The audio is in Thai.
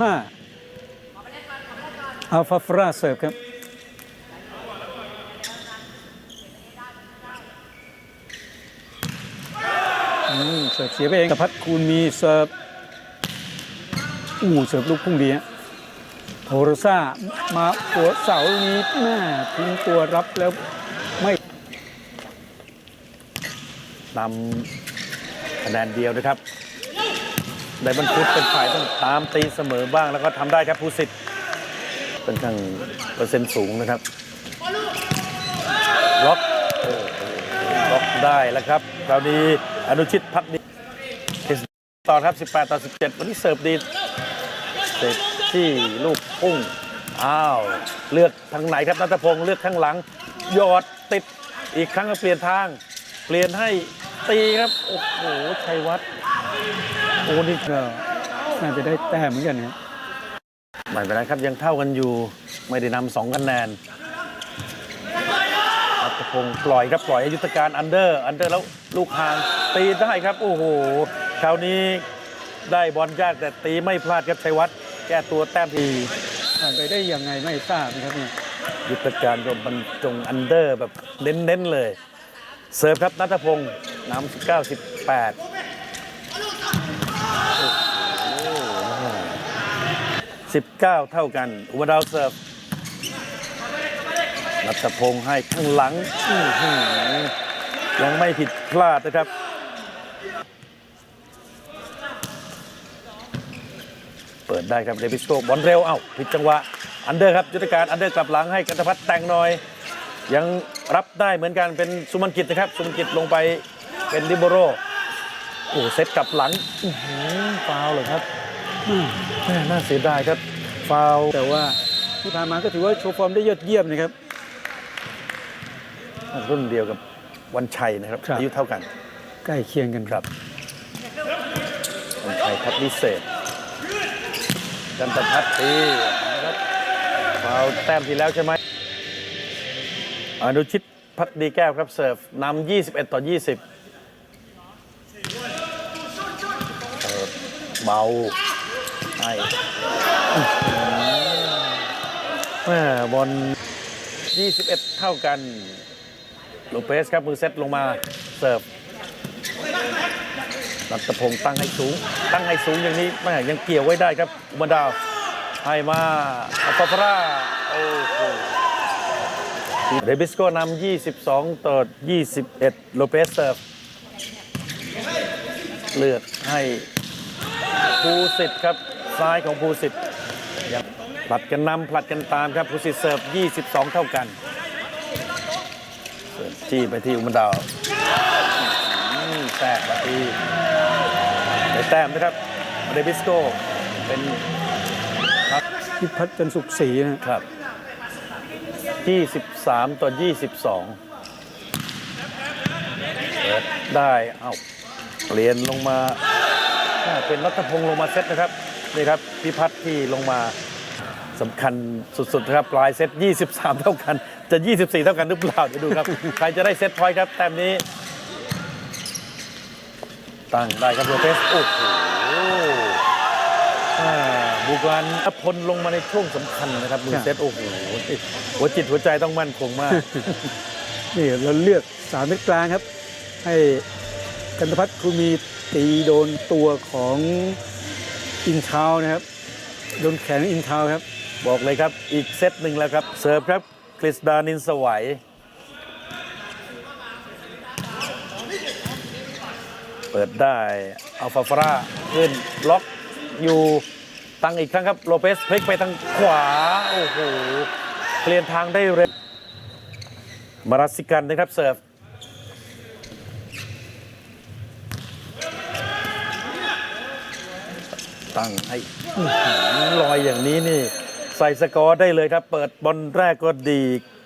ห้าอัลฟาฟราเสิร์ฟครับอืมเสิร์ฟเสียไปเองแต่พัดคูณมีเสิร์ฟอู้เสิร์ฟลูกพุ่งดีฮะโทรซ่ามาหัวเสานี้แม่ทิ้งตัวรับแล้วไม่นำคะแนนเดียวนะครับ ไดบันพุทเป็นฝ่ายต้องตามตีเสมอบ้างแล้วก็ทำได้ครับผู้สิทธิ์เป็นทางเปอร์เซ็นต์สูงนะครับล็อกโอ้โหล็อกได้แล้วครับคราวนี้อนุชิตพักดีต่อครับ 18 ต่อ 17 วันนี้เสิร์ฟดีเสร็จที่ลูกพุ่งอ้าวเลือกทางไหนครับนัทพงศ์เลือกข้างหลังหยอดติดอีกครั้งก็เปลี่ยนทาง เปลี่ยนให้ตีครับ โอ้โหชัยวัฒน์ โอ้นี่ก็น่าจะได้แต้มเหมือนกันนะครับไม่เป็นไรครับยังเท่ากันอยู่ไม่ได้นำสองคะแนนรัตพงศ์ปล่อยครับปล่อยให้ยุทธการอันเดอร์ อันเดอร์แล้วลูกห่างตีได้ครับ โอ้โหคราวนี้ได้บอลยากแต่ตีไม่พลาดครับชัยวัฒน์แก้ตัวแต้มทีผ่านไปได้ยังไงไม่ทราบนะครับเนี่ยยุทธการก็บรรจงอันเดอร์แบบเน้นๆเลย เสิร์ฟครับนัทพงศ์นำ19 18 19 เท่ากันอุบดาวเสิร์ฟนัทพงศ์ให้ข้างหลังยังไม่ผิดพลาดนะครับเปิดได้ครับเดวิสโกบอลเร็วเอ้าผิดจังหวะอันเดอร์ครับยุทธการอันเดอร์กลับหลังให้กันตพัฒน์แต่งหน่อย ยังรับได้เหมือนกันเป็นสุมันกิจนะครับ สุมันกิจลงไปเป็นดิโบโรโอ้เซตกลับหลังฟาวเลยครับ แม่น่าเสียดายครับฟาวล์แต่ว่าที่ผ่านมาก็ถือว่าโชว์ฟอร์มได้ยอดเยี่ยมนะครับ รุ่นเดียวกับวันชัยนะครับครับอายุเท่ากัน ใกล้เคียงกันครับวันชัยพัฒน์วิเศษกันตพัฒน์ตีนะครับฟาวล์แต้มที่แล้วใช่ไหมอนุชิตพักดีแก้วครับเสิร์ฟนำ21 ต่อ 20เสิร์ฟเบา ให้อื้อหือแม่บอล21 เท่ากันโลเปสครับมือเซตลงมาเสิร์ฟรัตพงศ์ตั้งให้สูง ตั้งให้สูงอย่างนี้แม่ยังเกี่ยวไว้ได้ครับอุบลดาวให้มาอัลฟาฟราโอ้โหเดบิสโกนำ22 ต่อ 21 โลเปสเซิร์ฟ เลือกให้ภูสิทธิ์ครับ ซ้ายของภูสิทธิ์ยังผลัดกันนำผลัดกันตามครับภูสิทธิ์เสิร์ฟ 22 เท่ากันเสิร์ฟจี้ไปที่อุบลดาวอืมแทรกมาที่ได้แต้มนะครับเดบิสโกเป็นพิพัฒน์จันทร์สุขศรีนะครับ 23 ต่อ 22เปิดได้ เอ้าเปลี่ยนลงมาอ่าเป็นรัตพงศ์ลงมาเซตนะครับ นี่ครับพิพัฒน์ที่ลงมาสำคัญสุดๆนะครับปลายเซต 23 เท่ากัน จะ 24 เท่ากันหรือเปล่าเดี๋ยวดูครับ ใครจะได้เซตพอยต์ครับ แต้มนี้ ตั้งได้ครับโรเปสโอ้โหอ่าบุกลันพลลงมาในช่วงสำคัญนะครับมือเซตโอ้โหหัวจิตหัวใจต้องมั่นคงมาก นี่เราเลือกสามเม็ดกลางครับ ให้กันตพัฒน์คูมีตีโดนตัวของ อินเทาวนะครับโดนแขนอินเทาวครับ บอกเลยครับ อีกเซตหนึ่งแล้วครับ เสิร์ฟครับกฤษดานินสวัยเปิดได้อัลฟาฟราขึ้นล็อกอยู่ตั้งอีกครั้งครับโลเปสพลิกไปทางขวา โอ้โหเปลี่ยนทางได้เร็วมารัสิกันนะครับเสิร์ฟ ตั้งให้ลอยอย่างนี้นี่ ใส่สกอร์ได้เลยครับ เปิดบอลแรกก็ดี